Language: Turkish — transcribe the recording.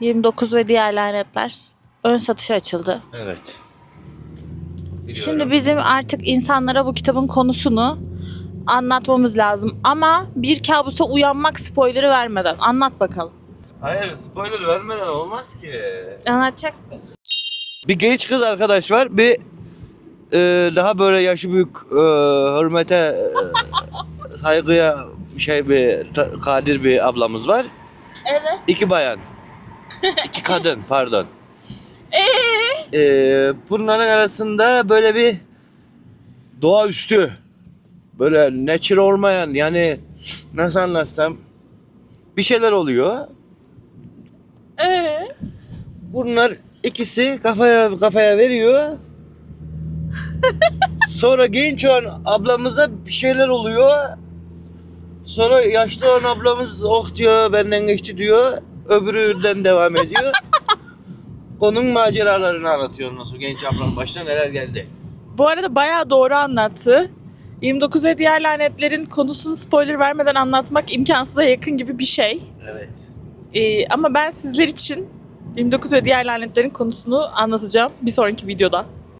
29 ve diğer lanetler ön satışa açıldı. Evet. Şimdi bizim artık insanlara bu kitabın konusunu anlatmamız lazım. Ama bir kabusa uyanmak spoilerı vermeden. Anlat bakalım. Hayır spoiler vermeden olmaz ki. Anlatacaksın. Bir genç kız arkadaş var. Bir e, daha böyle yaşı büyük e, hürmete e, saygıya şey bir ta- kadir bir ablamız var. Evet. İki bayan. İki kadın pardon. Ee, bunların arasında böyle bir doğaüstü böyle nature olmayan yani nasıl anlatsam bir şeyler oluyor. Ee? Bunlar ikisi kafaya kafaya veriyor. Sonra genç olan ablamıza bir şeyler oluyor. Sonra yaşlı olan ablamız oh diyor benden geçti diyor. Öbüründen devam ediyor. Onun maceralarını anlatıyor nasıl genç ablanın başına neler geldi. Bu arada bayağı doğru anlattı. 29 ve diğer lanetlerin konusunu spoiler vermeden anlatmak imkansıza yakın gibi bir şey. Evet. Ee, ama ben sizler için 29 ve diğer lanetlerin konusunu anlatacağım bir sonraki videoda.